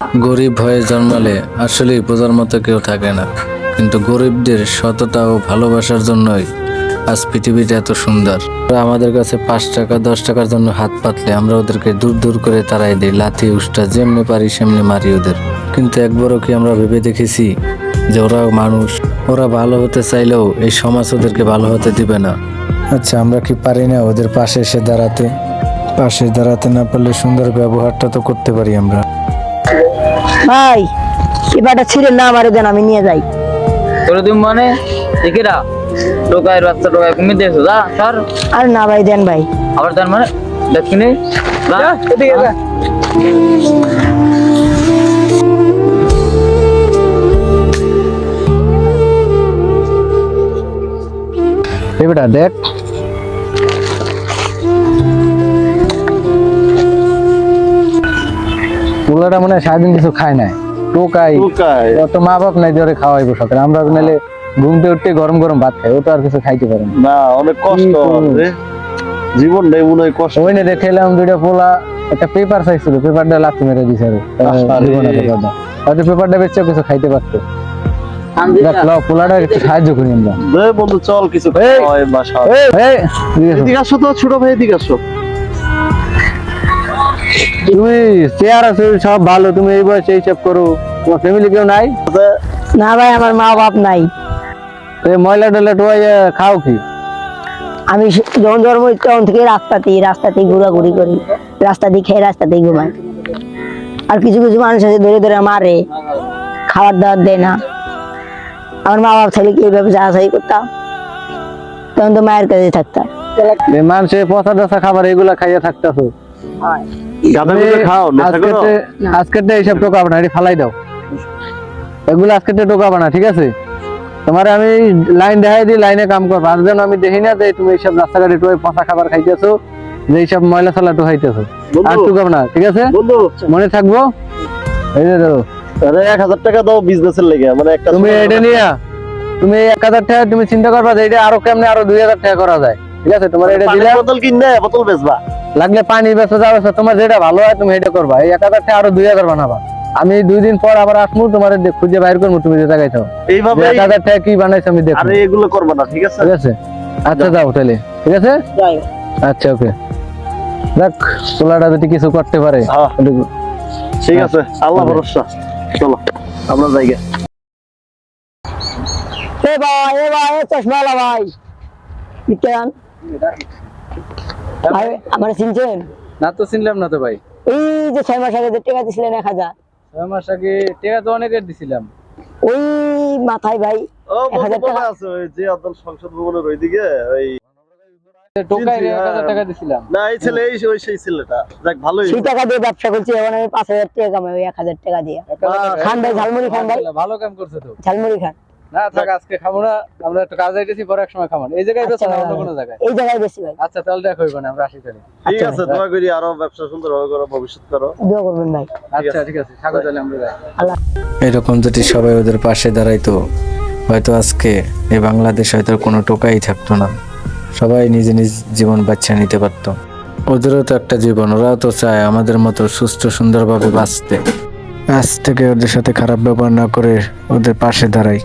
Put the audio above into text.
গরিব হয়ে জন্মালে আসলেই বোঝার মতো কেউ থাকে না। কিন্তু গরিবদের সততা ও ভালোবাসার জন্যই আজ পৃথিবীটা এত সুন্দর। আমাদের কাছে পাঁচ টাকা, দশ টাকার জন্য হাত পাতলে আমরা ওদেরকে দূর দূর করে তাড়াই দিই, লাথি, উষ্টা, যেমনি পারি সেমনি মারি ওদের। কিন্তু একবারও কি আমরা ভেবে দেখেছি যে ওরা মানুষ? ওরা ভালো হতে চাইলেও এই সমাজ ওদেরকে ভালো হতে দিবে না। আচ্ছা আমরা কি পারি না ওদের পাশে এসে দাঁড়াতে? পাশে দাঁড়াতে না পারলে সুন্দর ব্যবহারটা তো করতে পারি আমরা। ভাই এবারটা ছিঁড়ে না আমারে দেন আমি নিয়ে যাই। তোরা তুমি মানে? একেরা? টোকায় বাচ্চা টোকায় কমিয়ে দিয়েছ যা সর। আর না ভাই দেন ভাই। আবার তার মানে? দেখছিনি এদিকে যা। এই বেটা দেখ। পোলাটা মনে হয় সারাদিন কিছু খায় নাই। টোকাই অত মা বাপ নাই ধরে খাওয়াইবো সকালে আমরা নাহলে ঘুমতে উঠতে গরম গরম ভাত খাই ও তো আর কিছু খাইতে পারে না। না অনেক কষ্ট? জীবনটাই মনে হয় কষ্ট। ওই না দেখলাম দুইটা পোলা একটা পেপার চাইছিল পেপারটা লাথি মেরে দিছে। হয়তো পেপারটা বেচেও কিছু খাইতে পারতো। পোলাটা একটু সাহায্য করি আমরা। বন্ধু চল কিছু ছোট ভাই এদিকে আসো। তুমি চেয়ার আছে সব ভালো তুমি এই বয়সে এইসব করো। তোমার ফ্যামিলি কেউ নাই? না ভাই আমার মা বাপ নাই। ময়লা টয়লা টোয়াই খাও কি? আমি যখন জন্ম তখন থেকে রাস্তাতেই রাস্তাতেই ঘোরাঘুরি করি। রাস্তা দিয়ে খেয়ে রাস্তাতেই ঘুমাই। আর কিছু কিছু মানুষ আছে ধরে ধরে মারে। খাবার দাবার দেয় না। আমার মা বাপ ছেলে কি এইভাবে যাচাই করতাম? তখন তো মায়ের কাছে থাকতাম। মানুষের পচা টচা খাবার এগুলা খাইয়া থাকতেছো? গাঁদা গুঁদা খাও নেশা করো। আজকে এইসব টোকা না এটি ফালাই দাও। এগুলো আজকে টোকাবো না ঠিক আছে? তোমার আমি লাইন দেখাই দিই লাইনে কাম করব। আর যেন আমি দেখি না যে তুমি এইসব রাস্তাঘাটে টোয়ে পচা খাবার খাইতেছো যে এইসব ময়লা সালা আর না ঠিক আছে? মনে থাকব? এই যে ধরো। আরে এক হাজার টাকা দাও বিজনেসের লেগে মানে একটা তুমি এটা নিয়ে। তুমি এক হাজার টাকা তুমি চিন্তা করবা যে এটা আরও কেমনে আরও দুই হাজার টাকা করা যায়। ঠিক আছে? তোমার এটা পানির দিলে বোতল কিনে বোতল বেচবা। লাগলে পানি বেচা যাবে তোমার যেটা ভালো হয় তুমি এটা করবা। এই এক হাজার টাকা আরও দুই হাজার বানাবা। আমি দুই দিন পর আবার আসব তোমার খুঁজে বাইর করব তুমি যে জায়গায় থাও এইভাবে এক হাজার টাকা কি বানাইছো আমি দেখব। আরে এগুলো করবা না ঠিক আছে? ঠিক আছে? আচ্ছা যাও। তাহলে। ঠিক আছে? আচ্ছা ওকে। দেখ তোলাটা যদি কিছু করতে পারে। হ্যাঁ। ঠিক আছে আল্লাহ ভরসা। চলো আমরা যাই গে। এ ভাই এ ভাই এ চশমাওয়ালা ভাই। বিজ্ঞান ভাই আমার চিনছেন? না তো চিনলাম না তো ভাই। এই যে ছয় মাস আগে যে টাকা দিছিলেন এক হাজার। ছয় মাস আগে টাকা তো অনেকের দিছিলাম। ওই মাথায় ভাই এক হাজার টাকা। আছে ওই যে আদল সংসদ ভবনের ওইদিকে ওই হ্যাঁ। টাকা দিছিলাম। না এই ছেলে এই ওই সেই ছেলেটা। যাক ভালোই টাকা দিয়ে ব্যবসা করছি এখন আমি পাঁচ হাজার টাকা কামাই ওই এক হাজার টাকা দিয়ে। খান ভাই, ঝালমুড়ি খান ভাই। ভালো কাম করছে তো। ঝালমুড়ি খান। না থাক আজকে খাব না আমরা একটু কাজ পরে এক সময় খাব। না। এই জায়গায় বেশ আচ্ছা, না অন্য কোনো জায়গায়? এই জায়গায় বেশি ভাই আচ্ছা তাহলে দেখা হইব না আমরা আসি তাহলে। ঠিক আচ্ছা আছে দোয়া করি আরও ব্যবসা সুন্দর করো ভবিষ্যৎ করো। দোয়া করবেন ভাই। আচ্ছা ঠিক আছে। থাকো তাহলে আমরা যাই। এরকম যদি সবাই ওদের পাশে দাঁড়াইতো হয়তো আজকে এই বাংলাদেশ হয়তো কোনো টোকাই থাকতো না। সবাই নিজে নিজ জীবন বাচ্চা নিতে পারতো। ওদেরও তো একটা জীবন ওরাও তো চায় আমাদের মতো সুস্থ সুন্দরভাবে বাঁচতে। আজ থেকে ওদের সাথে খারাপ ব্যবহার না করে ওদের পাশে দাঁড়াই।